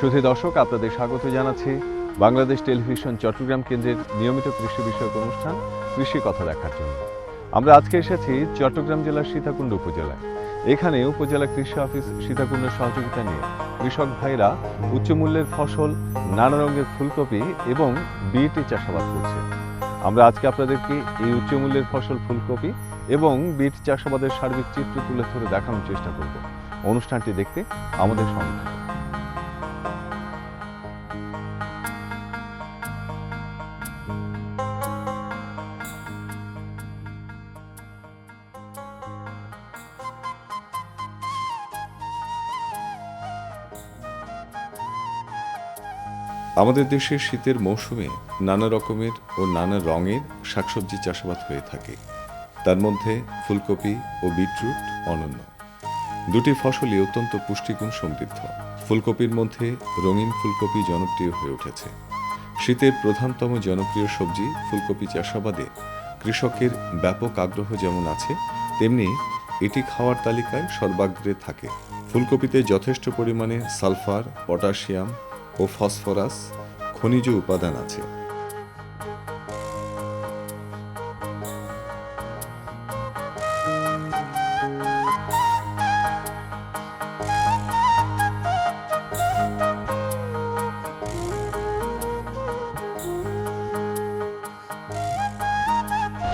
সুধী দর্শক, আপনাদের স্বাগত জানাচ্ছি বাংলাদেশ টেলিভিশন চট্টগ্রাম কেন্দ্রের নিয়মিত কৃষি বিষয়ক অনুষ্ঠান, কৃষি কথা দেখার জন্য। আমরা আজকে এসেছি চট্টগ্রাম জেলার সীতাকুণ্ড উপজেলায়। এখানে উপজেলা কৃষি অফিস সীতাকুণ্ডের সহযোগিতা নিয়ে কৃষক ভাইরা উচ্চমূল্যের ফসল, নানা রঙের ফুলকপি এবং বিটি চাষাবাদ করছে। আমরা আজকে আপনাদেরকে এই উচ্চমূল্যের ফসল, ফুলকপি এবং বিট চাষাবাদের সার্বিক চিত্র তুলে ধরে দেখানোর চেষ্টা করব। অনুষ্ঠানটি দেখতে আমাদের সঙ্গে আমাদের দেশে শীতের মৌসুমে নানা রকমের ও নানা রঙের শাকসবজি চাষাবাদ হয়ে থাকে। তার মধ্যে ফুলকপি ও বিটরুট অনন্য। দুটি ফসলই অত্যন্ত পুষ্টিগুণ সমৃদ্ধ। ফুলকপির মধ্যে রঙিন ফুলকপি জনপ্রিয় হয়ে উঠেছে। শীতের প্রধানতম জনপ্রিয় সবজি ফুলকপি চাষাবাদে কৃষকের ব্যাপক আগ্রহ যেমন আছে, তেমনি এটি খাওয়ার তালিকায় সর্বাগ্রে থাকে। ফুলকপিতে যথেষ্ট পরিমাণে সালফার, পটাশিয়াম ও ফসফরাস খনিজ উপাদান আছে।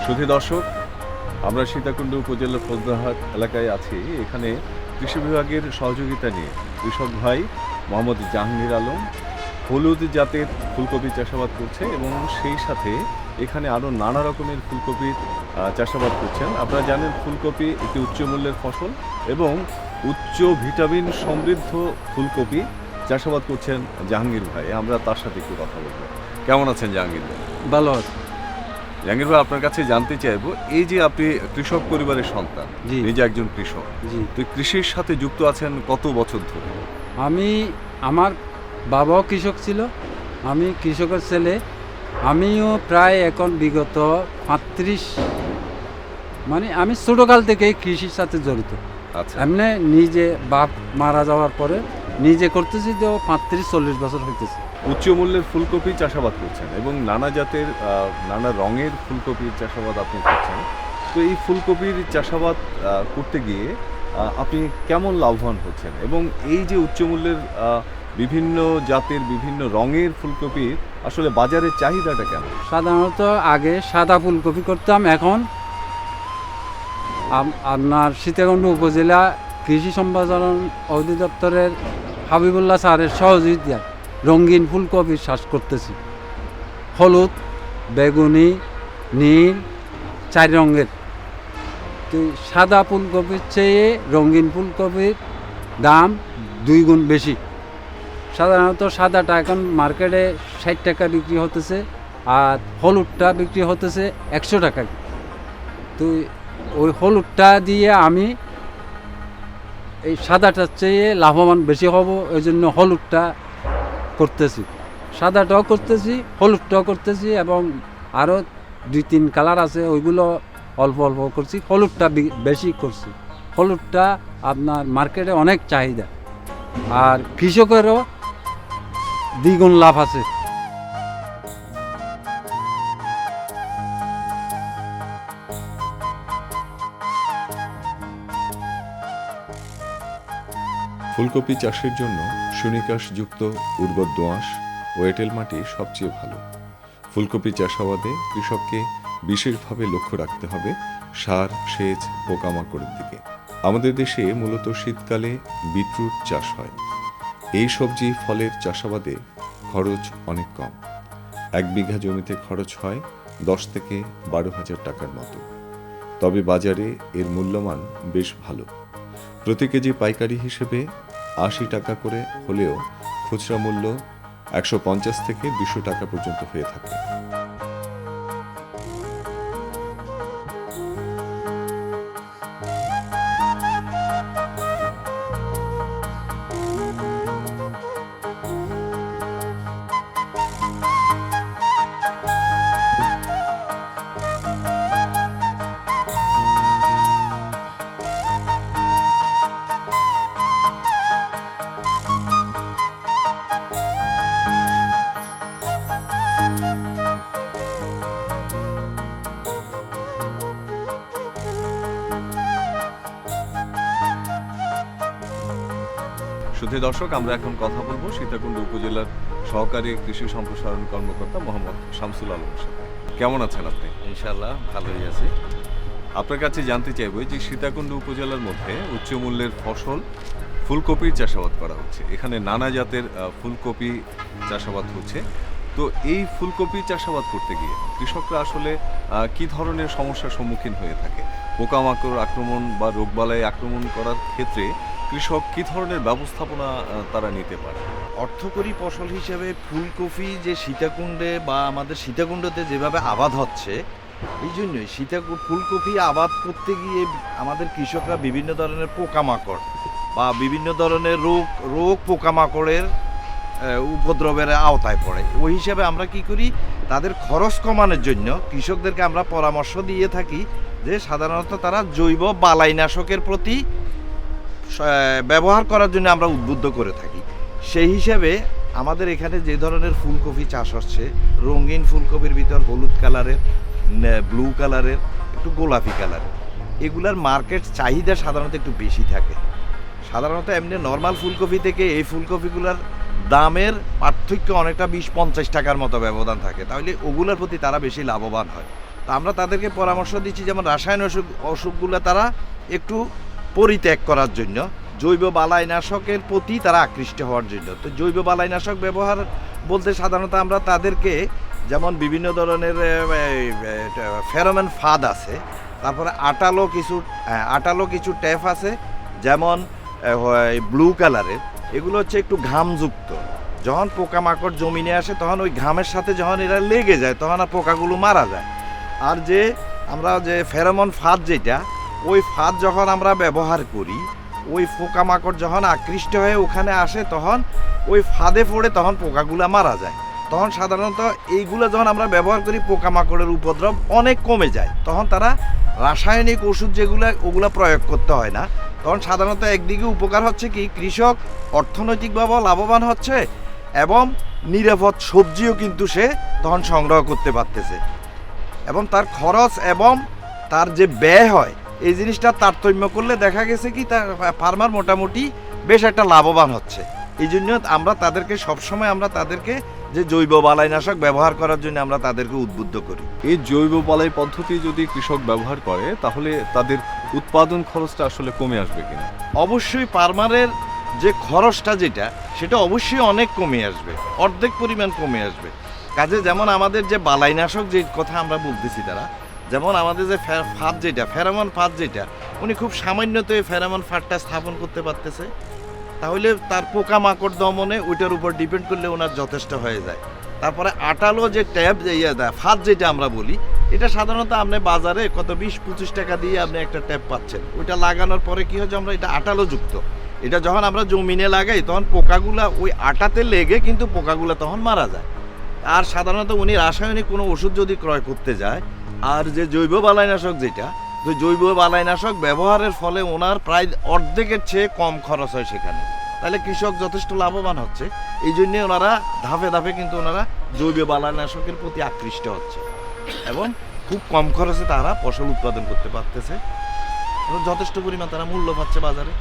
সুধী দর্শক, আমরা সীতাকুণ্ড উপজেলার ফজদাহাট এলাকায় আছি। এখানে কৃষি বিভাগের সহযোগিতা নিয়ে কৃষক ভাই মোহাম্মদ জাহাঙ্গীর আলম হলুদ জাতের ফুলকপি চাষাবাদ করছে এবং সেই সাথে এখানে আরও নানা রকমের ফুলকপির চাষাবাদ করছেন। আপনারা জানেন ফুলকপি একটি উচ্চ মূল্যের ফসল এবং উচ্চ ভিটামিন সমৃদ্ধ ফুলকপি চাষাবাদ করছেন জাহাঙ্গীর ভাই। আমরা তার সাথে একটু কথা বলব। কেমন আছেন জাহাঙ্গীর ভাই? ভালো আছে। জাহাঙ্গীর ভাই আপনার কাছে জানতে চাইব এই যে আপনি কৃষক পরিবারের সন্তান জি। নিজে একজন কৃষক জি। তো কৃষির সাথে যুক্ত আছেন কত বছর ধরে? আমি আমার বাবাও কৃষক ছিল আমি কৃষকের ছেলে। আমিও প্রায় এখন বিগত পাঁত্রিশ মানে আমি ছোটোকাল থেকেই কৃষির সাথে জড়িত। আচ্ছা। এমনি নিজে বাপ মারা যাওয়ার পরে নিজে করতেছি তো পাঁত্রিশ চল্লিশ বছর হইতেছে। উচ্চ মূল্যের ফুলকপি চাষাবাদ করছেন এবং নানা জাতের নানা রঙের ফুলকপির চাষাবাদ আপনি করছেন। তো এই ফুলকপির চাষাবাদ করতে গিয়ে আপনি কেমন লাভবান হচ্ছেন? এবং এই যে উচ্চ মূল্যের বিভিন্ন জাতের বিভিন্ন রঙের ফুলকপির আসলে বাজারের চাহিদাটা কেমন? সাধারণত আগে সাদা ফুলকপি করতাম, এখন আপনার সীতাকুণ্ড উপজেলা কৃষি সম্প্রসারণ অধিদপ্তরের হাবিবুল্লাহ স্যারের সহযোগিতায় রঙিন ফুলকপি চাষ করতেছি। হলুদ, বেগুনি, নীল, চার রঙের। তো সাদা ফুলকপির চেয়ে রঙিন ফুলকপির দাম দুই গুণ বেশি। সাধারণত সাদাটা এখন মার্কেটে ষাট টাকা বিক্রি হতেছে আর হলুদটা বিক্রি হতেছে একশো টাকা। তো ওই হলুদটা দিয়ে আমি এই সাদাটার চেয়ে লাভবান বেশি হব, ওই জন্য হলুদটা করতেছি। সাদাটাও করতেছি, হলুদটাও করতেছি এবং আরও দুই তিন কালার আছে, ওইগুলো অল্প অল্প করছি, হলুদটা বেশি করছি। হলুদটা আপনার মার্কেটে অনেক চাহিদা। আর কৃষকেরও দ্বিগুণ লাভ আছে। ফুলকপি চাষের জন্য সুনিকাশযুক্ত উর্বর দোআঁশ ও এঁটেল মাটি সবচেয়ে ভালো। ফুলকপি চাষাবাদে কৃষককে বিশেষভাবে লক্ষ্য রাখতে হবে সার, সেচ, পোকামাকড়ের দিকে। আমাদের দেশে মূলত শীতকালে বিটরুট চাষ হয়। এই সবজি ফলের চাষাবাদে খরচ অনেক কম। এক বিঘা জমিতে খরচ হয় দশ থেকে বারো হাজার টাকার মতো। তবে বাজারে এর মূল্যমান বেশ ভালো। প্রতি কেজি পাইকারি হিসেবে আশি টাকা করে হলেও খুচরা মূল্য একশো পঞ্চাশ থেকে দুশো টাকা পর্যন্ত হয়ে থাকে শুধু দর্শক আমরা এখন কথা বলব সীতাকুণ্ড উপজেলার সহকারী কৃষি সম্প্রসারণ কর্মকর্তা মোহাম্মদ শামসুল আলমের সাথে। কেমন আছেন আপনি? ইনশাল্লাহ ভালোই আছি। আপনার কাছে জানতে চাইব যে সীতাকুণ্ড উপজেলার মধ্যে উচ্চ মূল্যের ফসল ফুলকপির চাষাবাদ করা হচ্ছে। এখানে নানা জাতের ফুলকপি চাষাবাদ হচ্ছে। তো এই ফুলকপি চাষাবাদ করতে গিয়ে কৃষকরা আসলে কি ধরনের সমস্যার সম্মুখীন হয়ে থাকে? পোকামাকড় আক্রমণ বা রোগবালাই আক্রমণ করার ক্ষেত্রে কৃষক কি ধরনের ব্যবস্থাপনা তারা নিতে পারে? অর্থকরী ফসল হিসেবে ফুলকপি যে সীতাকুণ্ডে বা আমাদের সীতাকুণ্ডতে যেভাবে আবাদ হচ্ছে, এই জন্যই সীতাকু ফুলকপি আবাদ করতে গিয়ে আমাদের কৃষকরা বিভিন্ন ধরনের পোকামাকড় বা বিভিন্ন ধরনের রোগ রোগ পোকামাকড়ের উপদ্রবের আওতায় পড়ে। ওই হিসাবে আমরা কি করি, তাদের খরচ কমানোর জন্য কৃষকদেরকে আমরা পরামর্শ দিয়ে থাকি যে সাধারণত তারা জৈব বালাইনাশকের প্রতি ব্যবহার করার জন্য আমরা উদ্বুদ্ধ করে থাকি। সেই হিসাবে আমাদের এখানে যে ধরনের ফুলকপি চাষ হচ্ছে, রঙিন ফুলকপির ভিতর হলুদ কালারের ব্লু কালারের, একটু গোলাপি কালারের, এগুলার মার্কেট চাহিদা সাধারণত একটু বেশি থাকে। সাধারণত এমনি নর্মাল ফুলকপি থেকে এই ফুলকপিগুলোর দামের পার্থক্য অনেকটা বিশ পঞ্চাশ টাকার মতো ব্যবধান থাকে। তাহলে ওগুলোর প্রতি তারা বেশি লাভবান হয়। তা আমরা তাদেরকে পরামর্শ দিচ্ছি, যেমন রাসায়নিক অসুখ অসুখগুলো তারা একটু পরিত্যাগ করার জন্য জৈব বালাইনাশকের প্রতি তারা আকৃষ্ট হওয়ার জন্য। তো জৈব বালাইনাশক ব্যবহার বলতে সাধারণত আমরা তাদেরকে যেমন বিভিন্ন ধরনের ফেরোমেন ফাদ আছে তারপরে আটালো কিছু হ্যাঁ, আটালো কিছু ট্যাপ আছে যেমন ব্লু কালারের এগুলো হচ্ছে একটু ঘামযুক্ত। যখন পোকামাকড় জমিনে আসে তখন ওই ঘামের সাথে যখন এরা লেগে যায় তখন আর পোকাগুলো মারা যায়। আর যে আমরা যে ফেরোমন ফাঁদ যেটা ওই ফাঁদ যখন আমরা ব্যবহার করি, ওই পোকামাকড় যখন আকৃষ্ট হয়ে ওখানে আসে, তখন ওই ফাঁদে পড়ে তখন পোকাগুলো মারা যায়। তখন সাধারণত এইগুলো যখন আমরা ব্যবহার করি, পোকামাকড়ের উপদ্রব অনেক কমে যায়। তখন তারা রাসায়নিক ওষুধ যেগুলো, ওগুলো প্রয়োগ করতে হয় না। তখন সাধারণত একদিকে উপকার হচ্ছে কি, কৃষক অর্থনৈতিকভাবেও লাভবান হচ্ছে এবং নিরাপদ সবজিও কিন্তু সে তখন সংগ্রহ করতে পারতেছে। এবং তার খরচ এবং তার যে ব্যয় হয় এই জিনিসটা তারতম্য করলে দেখা গেছে কি তার ফার্মার মোটামুটি বেশ একটা লাভবান হচ্ছে। এই জন্য আমরা তাদেরকে সবসময় আমরা তাদেরকে যে জৈব বালাইনাশক ব্যবহার করার জন্য আমরা তাদেরকে উদ্বুদ্ধ করি। এই জৈব বালাই পদ্ধতি যদি কৃষক ব্যবহার করে তাহলে তাদের উৎপাদন খরচটা আসলে কমে আসবে কিনা? অবশ্যই ফার্মারের যে খরচটা যেটা সেটা অবশ্যই অনেক কমে আসবে অর্ধেক পরিমাণ কমে আসবে। কাজে যেমন আমাদের যে বালাইনাশক যে কথা আমরা বলতেছি তারা যেমন আমাদের যে ফাঁদ যেটা, ফেরামন ফাঁদ যেটা, উনি খুব সামান্যত এই ফেরামন ফাঁদটা স্থাপন করতে পারতেছে। তাহলে তার পোকা মাকড় দমনে ওইটার উপর ডিপেন্ড করলে ওনার যথেষ্ট হয়ে যায়। তারপরে আটালো যে ট্যাব ইয়ে ফাঁদ যেটা আমরা বলি, এটা সাধারণত আপনি বাজারে কত বিশ, পঁচিশ টাকা দিয়ে আপনি একটা ট্যাপ পাচ্ছেন। ওইটা লাগানোর পরে কি হচ্ছে আমরা এটা আটালো যুক্ত। এটা যখন আমরা জমিনে লাগাই, তখন পোকাগুলা ওই আটাতে লেগে কিন্তু পোকাগুলা তখন মারা যায়। আর সাধারণত উনি রাসায়নিক কোনো ওষুধ যদি ক্রয় করতে যায় আর যে জৈব বালাইনাশক যেটা, তো জৈব বালাইনাশক ব্যবহারের ফলে ওনার প্রায় অর্ধেকের চেয়ে কম খরচ হয় সেখানে। তাহলে কৃষক যথেষ্ট লাভবান হচ্ছে, এই জন্যে ওনারা ধাপে ধাপে কিন্তু ওনারা জৈব বালাইনাশকের প্রতি আকৃষ্ট হচ্ছে। এবং খুব কম খরচে তারা ফসল উৎপাদন করতে পারতেছে। যথেষ্ট পরিমাণ তারা মূল্য পাচ্ছে বাজারে।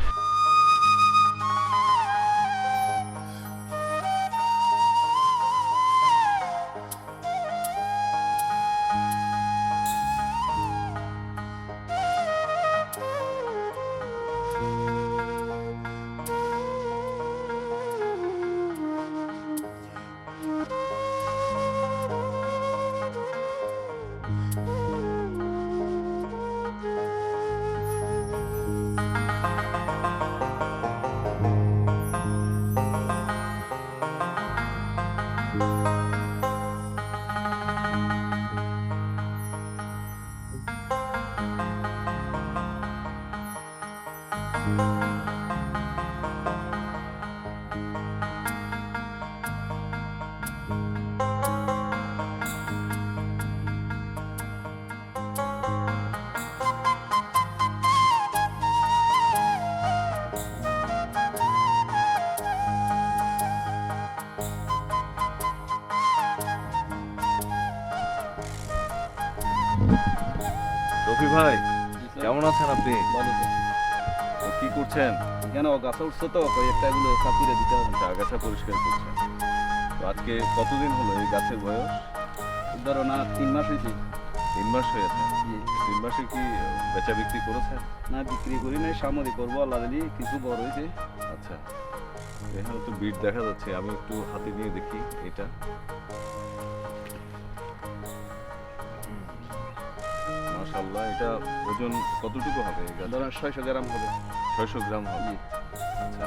ভাই কেমন আছেন আপনি? কি করছেন? কেন গাছে উঠছে তো? কয়েকটা এগুলো কাপুরে দিতে হবে। আচ্ছা, আগাছা পরিষ্কার করছেন। তো আজকে কতদিন হলো এই গাছের বয়স? ধরো না তিন মাস হয়েছে। তিন মাস হয়েছে জি। তিন মাসে কি বেচা বিক্রি করেছেন? না বিক্রি করি নাই সামরি করব আল্লাহ দিলি কিছু বড় হয়েছে। আচ্ছা। এখানে তো বিট দেখা যাচ্ছে আমি একটু হাতে নিয়ে দেখি এটা। মাশাল্লাহ এটা ওজন কতটুকু হবে? ধরেন ছয়শো গ্রাম হবে। ছয়শো গ্রাম হবে? আচ্ছা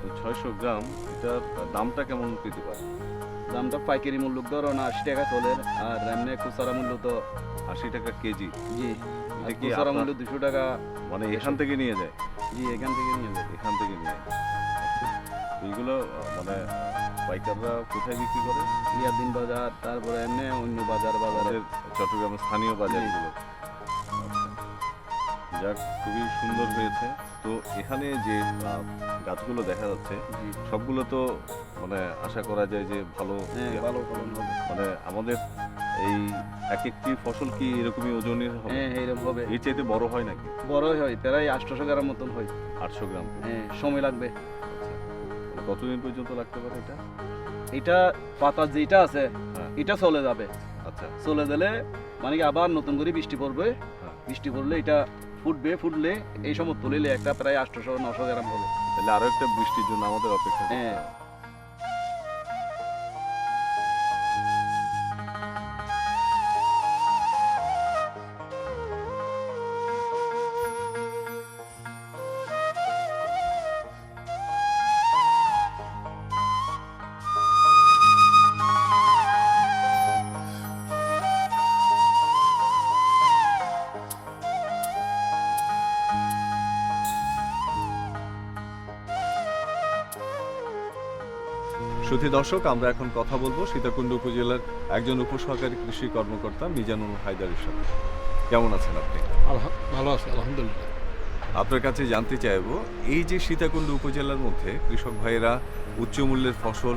তো ছয়শো গ্রাম এটার দামটা কেমন পেতে পারে? দামটা পাইকারি মূল্য ধরো না আশি টাকা চলে আর এমনি খুচরা মূল্য তো আশি টাকা কেজি? জি। খুচরা মূল্য দুশো টাকা মানে এখান থেকে নিয়ে যায়? জি এখান থেকে নিয়ে যাবে এখান থেকে নিয়ে যায়। আচ্ছা। এইগুলো মানে পাইকাররা কোথায় বিক্রি করে? ইয়াদিন বাজার তারপরে এমনি অন্য বাজার বাজারে। আমাদের চট্টগ্রামের স্থানীয় বাজারগুলো। যাক খুবই সুন্দর হয়েছে। তো এখানে যে গাছগুলো দেখা যাচ্ছে সবগুলো তো মানে আশা করা যায় যে ভালো হ্যাঁ ভালো ফলন হবে। মানে আমাদের এই এক একটি ফসল কি এরকমই ওজনের হবে? হ্যাঁ এইরকম হবে। এর চাইতে বড় হয় নাকি? বড়ই হয় প্রায় আটশোশো গ্রাম মতন হয়। আটশো গ্রাম হ্যাঁ সময় লাগবে। মানে কতদিন পর্যন্ত লাগতে পারে এটা? এটা পাতা যেটা আছে হ্যাঁ। এটা চলে যাবে। আচ্ছা। চলে গেলে মানে কি আবার নতুন করে বৃষ্টি পড়বে? হ্যাঁ। বৃষ্টি পড়লে এটা ফুটবে ফুটলে এই সময় তুলিলে একটা প্রায় আটশোশো নশো গ্রাম হবে তাহলে আরও একটা বৃষ্টির জন্য আমাদের অপেক্ষা হ্যাঁ। সুধী দর্শক আমরা এখন কথা বলব সীতাকুণ্ড উপজেলার একজন উপসহকারী কৃষি কর্মকর্তা মিজানুল হায়দারের সাথে। কেমন আছেন আপনি? ভালো আছে আলহামদুলিল্লাহ। আপনার কাছে জানতে চাইব এই যে সীতাকুণ্ড উপজেলার মধ্যে কৃষক ভাইয়েরা উচ্চ মূল্যের ফসল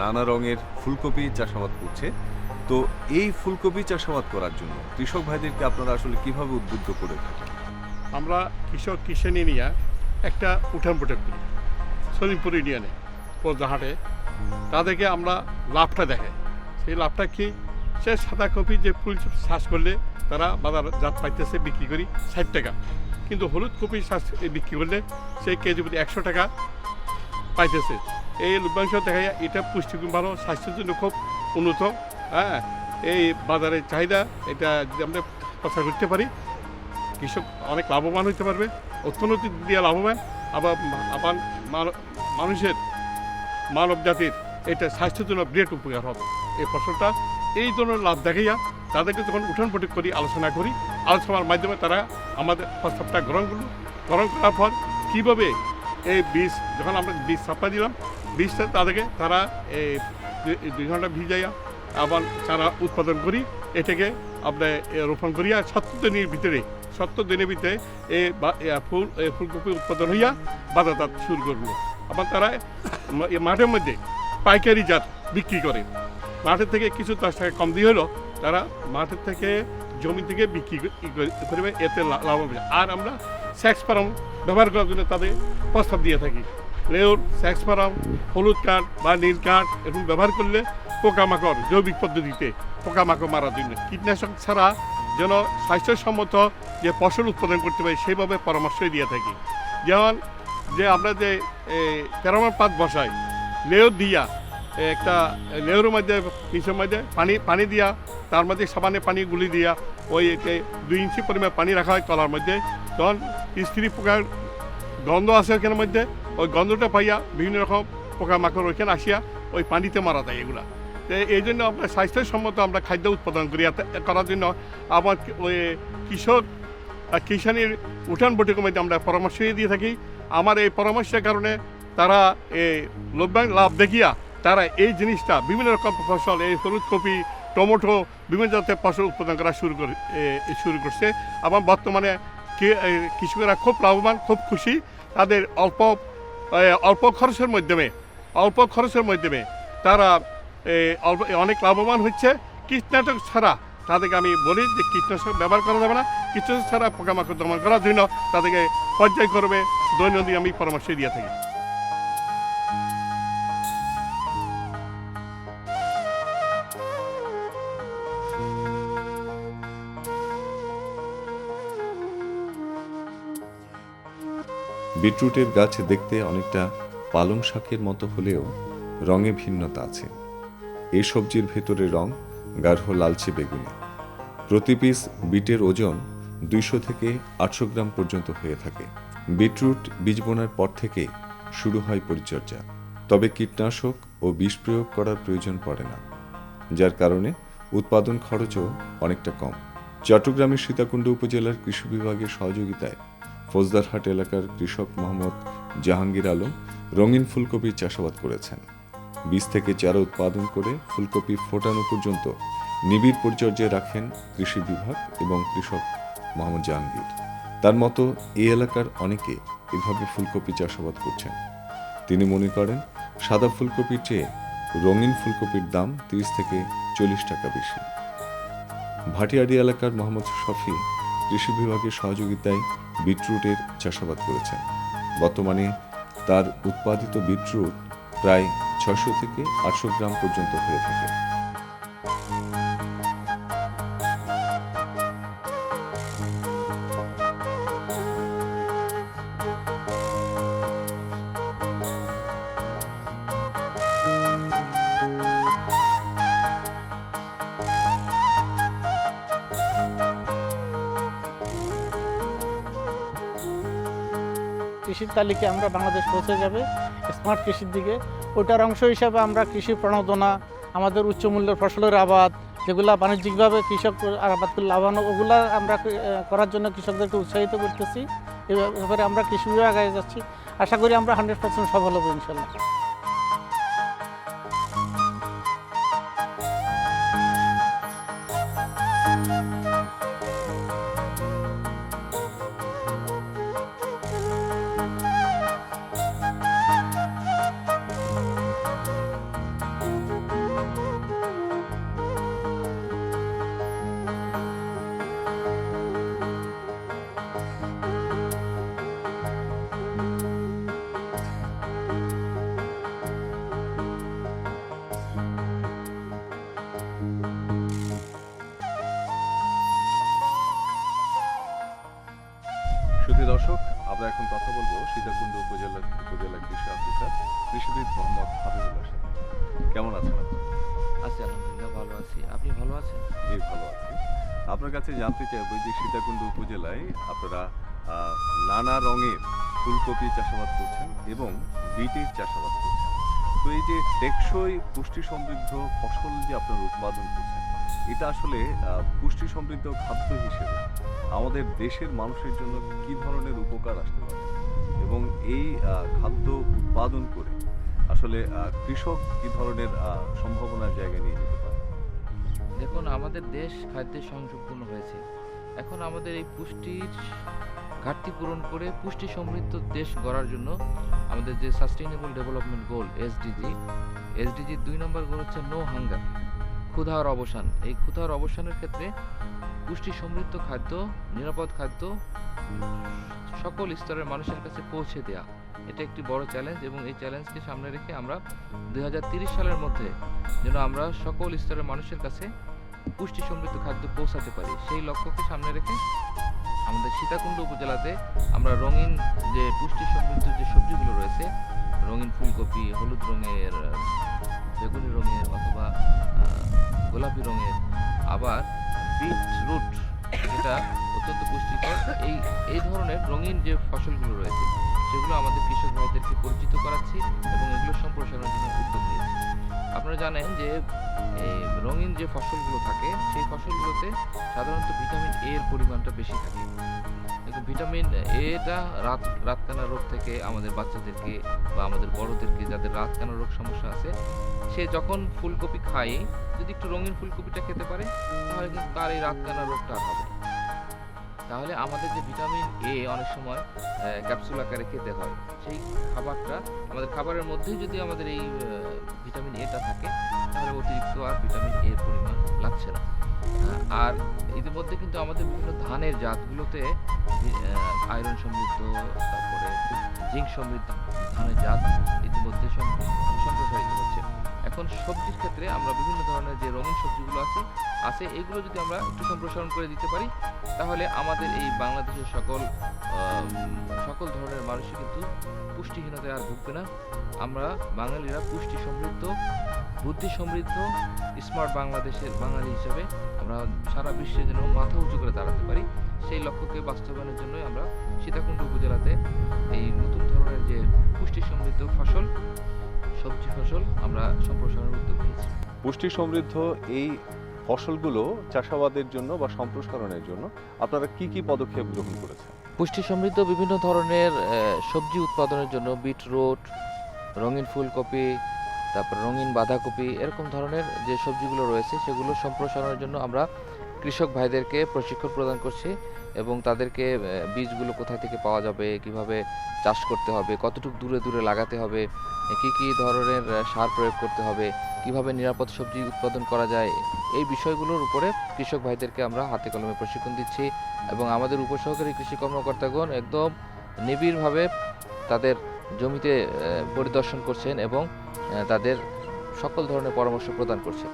নানা রঙের ফুলকপি চাষাবাদ করছে তো এই ফুলকপি চাষাবাদ করার জন্য কৃষক ভাইদেরকে আপনারা আসলে কীভাবে উদ্বুদ্ধ করে থাকেন? আমরা কৃষক কিষানি নিয়ে একটা উঠান পুঠান করি সলিমপুর ইউনিয়নে পদ্মাহাটে তাদেরকে আমরা লাভটা দেখাই সেই লাভটা কি? সে সাদা কপি যে ফুল চাষ করলে তারা বাজার জাত পাইতেছে, বিক্রি করি ষাট টাকা। কিন্তু হলুদ কপি চাষ বিক্রি করলে সেই কেজি প্রতি একশো টাকা পাইতেছে। এই লভ্যাংশ দেখা যায় এটা পুষ্টিগুণ ভালো, স্বাস্থ্যের জন্য খুব উন্নত। হ্যাঁ এই বাজারের চাহিদা, এটা যদি আমরা কথা করতে পারি, কৃষক অনেক লাভবান হতে পারবে। অর্থনৈতিক দিয়ে লাভবান, আবার আবার মানুষের মানব জাতির এটা স্বাস্থ্যের জন্য বিরাট উপকার হবে। এই ফসলটা এই ধরনের লাভ দেখাইয়া তাদেরকে যখন উঠান পটিক করি আলোচনা করি আলোচনার মাধ্যমে তারা আমাদের প্রস্তাবটা গ্রহণ করল। গ্রহণ করার পর কীভাবে এই বীজ যখন আমরা বীজ সাপ্লাই দিলাম বীজটা তাদেরকে তারা এই দুই- ঘণ্টা ভিজাইয়া আবার চারা উৎপাদন করি এটাকে এ, রোপণ করিয়া সত্তর দিনের ভিতরে সত্তর দিনের ভিতরে এই ফুল ফুলকপি উৎপাদন হইয়া বাজারজাত শুরু করল। আবার তারা মাঠের মধ্যে পাইকারি জাত বিক্রি করে। মাঠের থেকে কিছু দশ টাকা কম দিয়ে হলো তারা মাঠের থেকে জমি থেকে বিক্রি করবে এতে লাভ হবে। আর আমরা স্যাক্স ফার্ম ব্যবহার করার জন্য তাদের প্রস্তাব দিয়ে থাকি। লেউর, স্যাক্স ফার্ম, হলুদ কাঠ বা নীল কাঠ এরকম ব্যবহার করলে পোকামাকড় জৈবিক পদ্ধতিতে পোকামাকড় মারার জন্য কীটনাশক ছাড়া যেন স্বাস্থ্যসম্মত যে ফসল উৎপাদন করতে পারি সেইভাবে পরামর্শই দিয়ে থাকি। যেমন যে আমরা যে প্যারামার পাত বসাই লেউ দিয়া একটা লেউর মধ্যে, নিচের মধ্যে পানি পানি দিয়া, তার মধ্যে সাবানে পানি গুলি দিয়া, ওই দুই ইঞ্চি পরিমাণ পানি রাখা হয় তলার মধ্যে। তখন স্ত্রী পোকার গন্ধ আছে ওখানের মধ্যে, ওই গন্ধটা পাইয়া বিভিন্ন রকম পোকামাকড় ওইখানে আসিয়া ওই পানিতে মারা যায় এগুলা। তো এই জন্য আমরা স্বাস্থ্যসম্মত আমরা খাদ্য উৎপাদন করি করার জন্য আমার ওই কৃষক কিষানির উঠান বৈঠকের মধ্যে আমরা পরামর্শ দিয়ে থাকি। আমার এই পরামর্শের কারণে তারা এই লভ্যাং লাভ দেখিয়া তারা এই জিনিসটা বিভিন্ন রকম ফসল, এই হলুদ কপি, টমেটো, বিভিন্ন জাতের ফসল উৎপাদন করা শুরু করে শুরু করছে। এবং বর্তমানে কৃষকেরা খুব লাভবান, খুব খুশি। তাদের অল্প অল্প খরচের মাধ্যমে, অল্প খরচের মাধ্যমে তারা অল্প অনেক লাভবান হচ্ছে। কীটনাশক ছাড়া তাদেরকে আমি বলি যে কীটনাশক ব্যবহার করা যাবে না। কীটনাশক ছাড়া পোকামাকড় দমন করার জন্য তাদেরকে পর্যায়ক্রমে দৈনন্দিন আমি পরামর্শ দিয়ে থাকি। বিটরুটের গাছ দেখতে অনেকটা পালং শাকের মতো হলেও রঙে ভিন্নতা আছে। এই সবজির ভেতরে রং গাঢ় লালচে বেগুনি। প্রতি পিস বিটের ওজন দুইশো থেকে আটশো গ্রাম পর্যন্ত হয়ে থাকে। বিটরুট বীজ বোনার পর থেকে শুরু হয় পরিচর্যা। তবে কীটনাশক ও বিষ প্রয়োগ করার প্রয়োজন পড়ে না, যার কারণে উৎপাদন খরচও অনেকটা কম। চট্টগ্রামের সীতাকুণ্ড উপজেলার কৃষি বিভাগের সহযোগিতায় ফৌজদারহাট এলাকার কৃষক মোহাম্মদ জাহাঙ্গীর আলম রঙিন ফুলকপির চাষাবাদ করেছেন। বীজ থেকে চারা উৎপাদন করে ফুলকপি ফোটানো পর্যন্ত নিবিড় পরিচর্যায় রাখেন কৃষি বিভাগ এবং কৃষক মোহাম্মদ জাহাঙ্গীর। তার মতো এই এলাকার অনেকে এভাবে ফুলকপি চাষাবাদ করছেন। তিনি মনে করেন, সাদা ফুলকপির চেয়ে রঙিন ফুলকপির দাম তিরিশ থেকে চল্লিশ টাকা বেশি। ভাটিয়ারি এলাকার মোহাম্মদ শফি কৃষি বিভাগের সহযোগিতায় বিটরুটের চাষাবাদ করেছেন। বর্তমানে তার উৎপাদিত বিটরুট প্রায় ছশো থেকে আটশো গ্রাম পর্যন্ত হয়ে থাকে। কৃষির তালিকায় আমরা বাংলাদেশ পৌঁছে যাবে স্মার্ট কৃষির দিকে। ওটার অংশ হিসাবে আমরা কৃষি প্রণোদনা, আমাদের উচ্চ মূল্যের ফসলের আবাদ, যেগুলা বাণিজ্যিকভাবে কৃষক আবাদ করে লাভানো, ওগুলা আমরা করার জন্য কৃষকদেরকে উৎসাহিত করতেছি। এই ব্যাপারে আমরা কৃষি বিভাগে যাচ্ছি। আশা করি আমরা হান্ড্রেড পার্সেন্ট সফল হব, ইনশাল্লাহ। আপনারা নানা রঙের ফুলকপি চাষাবাদ করছেন এবং বিটের চাষাবাদ করছেন। তো এই যে টেকসই পুষ্টি সমৃদ্ধ ফসল যে আপনারা উৎপাদন করছেন, এটা আসলে পুষ্টি সমৃদ্ধ খাদ্য হিসেবে আমাদের দেশের মানুষের জন্য কি ধরনের উপকার আসতে পারে? এবং এই খাদ্য উৎপাদন করে আসলে কৃষক কি ধরনের সম্ভাবনার জায়গায় নিয়ে যেতে পারে? দেখুন, আমাদের দেশ খাদ্যে সংযোগপূর্ণ হয়েছে। এখন আমাদের এই পুষ্টির ঘাটতি পূরণ করে পুষ্টি সমৃদ্ধ দেশ গড়ার জন্য আমাদের যে সাস্টেইনেবল ডেভেলপমেন্ট গোল এসডিজি এসডিজির দুই নম্বর গোল হচ্ছে নো হাঙ্গার ক্ষুধার অবসান। এই ক্ষুধার অবসানের ক্ষেত্রে পুষ্টি সমৃদ্ধ খাদ্য, নিরাপদ খাদ্য সকল স্তরের মানুষের কাছে পৌঁছে দেওয়া এটা একটি বড় চ্যালেঞ্জ এবং এই চ্যালেঞ্জকে সামনে রেখে আমরা দুই সালের মধ্যে যেন আমরা সকল স্তরের মানুষের কাছে পুষ্টি সমৃদ্ধ খাদ্য পৌঁছাতে পারি। সেই লক্ষ্যকে সামনে রেখে আমাদের সীতাকুণ্ড উপজেলাতে আমরা রঙিন যে পুষ্টি সমৃদ্ধ যে সবজিগুলো রয়েছে, রঙিন ফুলকপি, হলুদ রঙের, বেগুনি রঙের অথবা গোলাপি রঙের আবার বিট রুট যেটা অত্যন্ত পুষ্টিকর। এই এই ধরনের রঙিন যে ফসলগুলো রয়েছে, সেগুলো আমাদের কৃষক ভাইদেরকে পরিচিত করাচ্ছি এবং এগুলো সম্প্রসারণের জন্য উদ্যোগ নিয়েছি। আপনারা জানেন যে, এই রঙিন যে ফসলগুলো থাকে, সেই ফসলগুলোতে সাধারণত ভিটামিন এ এর পরিমাণটা বেশি থাকে ভিটামিন এটা রাত, রাতকানা রোগ থেকে আমাদের বাচ্চাদেরকে বা আমাদের বড়দেরকে যাদের রাতকানা রোগ সমস্যা আছে, সে যখন ফুলকপি খায়, যদি একটু রঙিন ফুলকপিটা খেতে পারে, তাহলে কিন্তু তার এই রাতকানা রোগটা আর হবে। তাহলে আমাদের যে ভিটামিন এ অনেক সময় ক্যাপসুল আকারে খেতে হয়, সেই খাবারটা, আমাদের খাবারের মধ্যেই যদি আমাদের এই ভিটামিন এটা থাকে, তাহলে অতিরিক্ত আর ভিটামিন এর পরিমাণ লাগছে না। আর ইতিমধ্যে কিন্তু আমাদের বিভিন্ন ধানের জাতগুলোতে আয়রন সমৃদ্ধ, তারপরে জিঙ্ক সমৃদ্ধ ধানের জাত ইতিমধ্যে সম্প্রসারিত হচ্ছে এখন সবজির ক্ষেত্রে আমরা বিভিন্ন ধরনের যে রঙিন সবজিগুলো আছে আছে, এগুলো যদি আমরা একটু সম্প্রসারণ করে দিতে পারি তাহলে আমাদের এই বাংলাদেশের সকল সকল ধরনের মানুষই কিন্তু পুষ্টিহীনতায় আর ভুগবে না। আমরা বাঙালিরা পুষ্টি সমৃদ্ধ, বুদ্ধি সমৃদ্ধ, স্মার্ট বাংলাদেশের বাঙালি হিসাবে আমরা সারা বিশ্বে যেন মাথা উঁচু করে দাঁড়াতে পারি। সেই লক্ষ্যকে বাস্তবায়নের জন্যই আমরা সীতাকুণ্ড উপজেলাতে এই নতুন ধরনের যে পুষ্টি সমৃদ্ধ ফসল, সবজি ফসল আমরা সম্প্রসারণের উদ্যোগ নিয়েছি। পুষ্টি সমৃদ্ধ এই ফসলগুলো চাষাবাদের জন্য বা সম্প্রসারণের জন্য আপনারা কি কি পদক্ষেপ গ্রহণ করেছেন? পুষ্টি সমৃদ্ধ বিভিন্ন ধরনের সবজি উৎপাদনের জন্য বিটরুট, রঙিন ফুলকপি, তারপর রঙিন বাঁধাকপি, এরকম ধরনের যে সবজিগুলো রয়েছে সেগুলো সম্প্রসারণের জন্য আমরা কৃষক ভাইদেরকে প্রশিক্ষণ প্রদান করছি। এবং তাদেরকে বীজগুলো কোথা থেকে পাওয়া যাবে, কীভাবে চাষ করতে হবে, কতটুকু দূরে দূরে লাগাতে হবে কি কি ধরনের সার প্রয়োগ করতে হবে, কীভাবে নিরাপদ সবজি উৎপাদন করা যায়, এই বিষয়গুলোর উপরে কৃষক ভাইদেরকে আমরা হাতে কলমে প্রশিক্ষণ দিচ্ছি এবং আমাদের উপসহকারী কৃষি কর্মকর্তাগণ একদম নিবিড়ভাবে তাদের জমিতে পরিদর্শন করছেন এবং তাদের সকল ধরনের পরামর্শ প্রদান করছেন।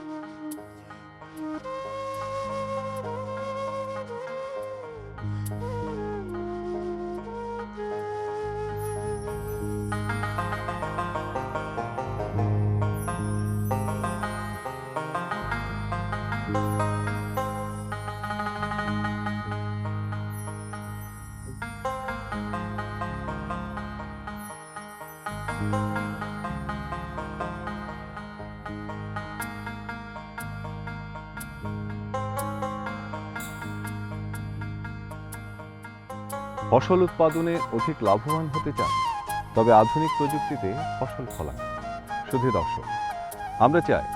ফসল উৎপাদনে অধিক লাভবান হতে চান, তবে আধুনিক প্রযুক্তিতে ফসল ফলান। শুধু দর্শক, আমরা চাই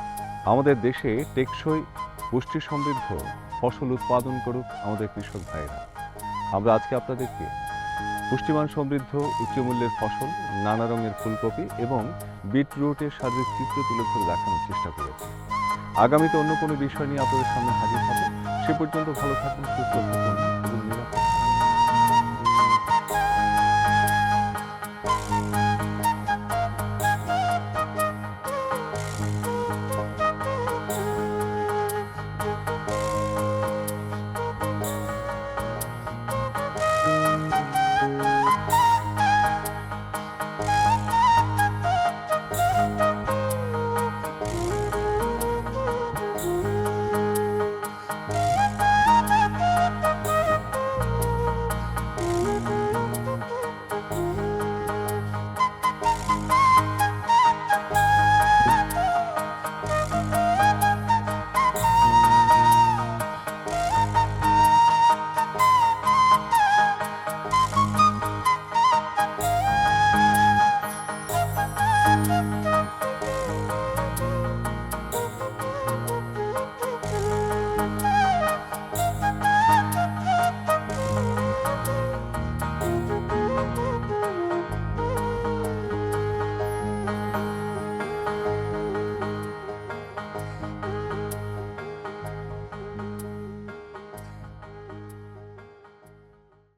আমাদের দেশে টেকসই পুষ্টি সমৃদ্ধ ফসল উৎপাদন করুক আমাদের কৃষক ভাইরা আমরা আজকে আপনাদেরকে পুষ্টিমান সমৃদ্ধ, উচ্চমূল্যের ফসল, নানা রঙের ফুলকপি এবং বিটরুটের সার্বিক চিত্র তুলে ধরে দেখানোর চেষ্টা করেছি। আগামীতে অন্য কোনো বিষয় নিয়ে আপনাদের সামনে হাজির হবে। সে পর্যন্ত ভালো থাকুন, সুস্থ থাকুন।